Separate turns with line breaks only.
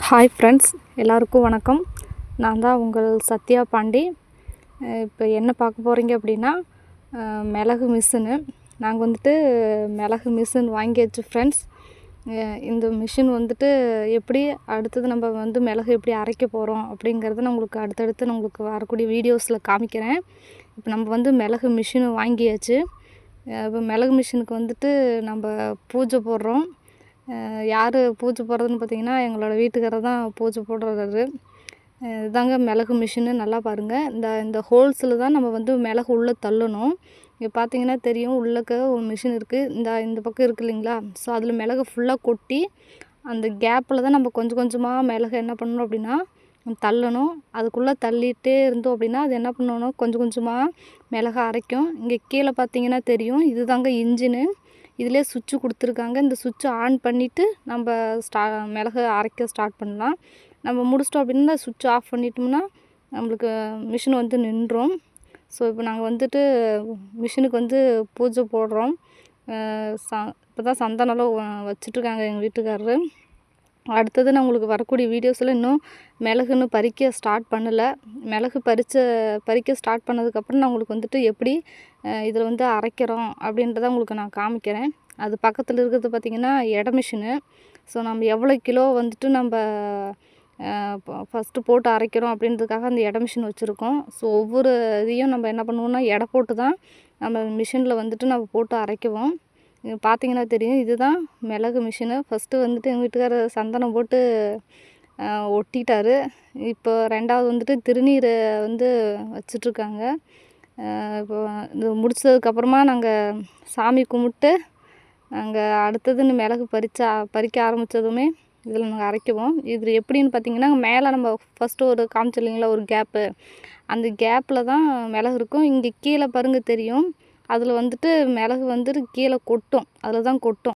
Hi friends எல்லாருக்கும் வணக்கம். நான் தான் உங்கள் சத்யா பாண்டி. இப்போ என்ன பார்க்க போகிறீங்க அப்படின்னா மிளகு மிஷினு. நாங்கள் வந்துட்டு மிளகு மிஷின் வாங்கியாச்சு ஃப்ரெண்ட்ஸ் இந்த மிஷின் வந்துட்டு எப்படி அடுத்தது நம்ம வந்து மிளகு எப்படி அரைக்க போகிறோம் அப்படிங்கிறத நான் உங்களுக்கு அடுத்தடுத்து நான் உங்களுக்கு வரக்கூடிய வீடியோஸில் காமிக்கிறேன். இப்போ நம்ம வந்து மிளகு மிஷின் வாங்கியாச்சு. இப்போ மிளகு மிஷினுக்கு வந்துட்டு நம்ம பூஜை போடுறோம். யார் பூச்சி போடுறதுன்னு பார்த்தீங்கன்னா எங்களோட வீட்டுக்காரர் தான் பூச்சி போடுறாரு. இதுதாங்க இதாங்க மிளகு மிஷினு நல்லா பாருங்கள் இந்த இந்த ஹோல்ஸில் தான் நம்ம வந்து மிளகு உள்ளே தள்ளணும். இங்கே பார்த்தீங்கன்னா தெரியும் உள்ளக்க ஒரு மிஷின் இருக்குது இந்த இந்த பக்கம் இருக்கு இல்லைங்களா? ஸோ அதில் மிளகு ஃபுல்லாக கொட்டி அந்த கேப்பில் தான் நம்ம கொஞ்சம் கொஞ்சமாக மிளகு என்ன பண்ணணும் அப்படின்னா தள்ளணும். அதுக்குள்ளே தள்ளிகிட்டே இருந்தோம் அப்படின்னா அது என்ன பண்ணணும்? கொஞ்சம் கொஞ்சமாக மிளகு அரைக்கும். இங்கே கீழே பார்த்தீங்கன்னா தெரியும். இதுதாங்க இன்ஜினு இதிலே சுவிட்சு கொடுத்துருக்காங்க. இந்த சுவிட்சு ஆன் பண்ணிவிட்டு நம்ம ஸ்டா மிளகு அரைக்க ஸ்டார்ட் பண்ணலாம். நம்ம முடிச்சிட்டோம் அப்படின்னா சுவிட்ச் ஆஃப் பண்ணிட்டோம்னா நம்மளுக்கு மிஷின் வந்து நின்றோம். ஸோ இப்போ நாங்கள் வந்துட்டு மிஷினுக்கு வந்து பூஜை போடுறோம். ச இப்போ தான் சந்தனம்லாம் வச்சுட்ருக்காங்க வச்சிட்ருக்காங்க எங்கள் வீட்டுக்காரரு. அடுத்தது நான் உங்களுக்கு வரக்கூடிய வீடியோஸில் இன்னும் மிளகுன்னு பறிக்க ஸ்டார்ட் பண்ணலை. மிளகு பறித்த பறிக்க ஸ்டார்ட் பண்ணதுக்கப்புறம் நான் உங்களுக்கு வந்துட்டு எப்படி இதில் வந்து அரைக்கிறோம் அப்படின்றத உங்களுக்கு நான் காமிக்கிறேன். அது பக்கத்தில் இருக்கிறது பார்த்திங்கன்னா எடை மிஷினு ஸோ நம்ம எவ்வளோ கிலோ வந்துட்டு நம்ம ஃபஸ்ட்டு போட்டு அரைக்கிறோம் அப்படின்றதுக்காக அந்த எடை மிஷின் வச்சுருக்கோம். ஸோ ஒவ்வொரு இதையும் நம்ம என்ன பண்ணுவோம்னா எடை போட்டு தான் நம்ம மிஷினில் வந்துட்டு நம்ம போட்டு அரைக்குவோம். பார்த்தீங்கன்னா தெரியும். இதுதான் மிளகு மிஷினு. ஃபஸ்ட்டு வந்துட்டு எங்கள் வீட்டுக்காரர் சந்தனம் போட்டு ஒட்டிட்டார். இப்போ ரெண்டாவது வந்துட்டு திருநீரை வந்து வச்சிட்ருக்காங்க. இப்போ இது முடிச்சதுக்கப்புறமா நாங்கள் சாமி கும்பிட்டு நாங்கள் அடுத்ததுன்னு மிளகு பறிச்சா பறிக்க ஆரம்பித்ததுமே இதில் நாங்கள் அரைக்குவோம். இது எப்படின்னு பார்த்தீங்கன்னா மேலே நம்ம ஃபஸ்ட்டு ஒரு காமிச்சோம் இல்லைங்களா ஒரு கேப்பு அந்த கேப்பில் தான் மிளகு இருக்கும். இங்கே கீழே பாருங்க தெரியும். அதில் வந்துட்டு மிளகு வந்துட்டு கீழே கொட்டும். அதில் தான் கொட்டும்.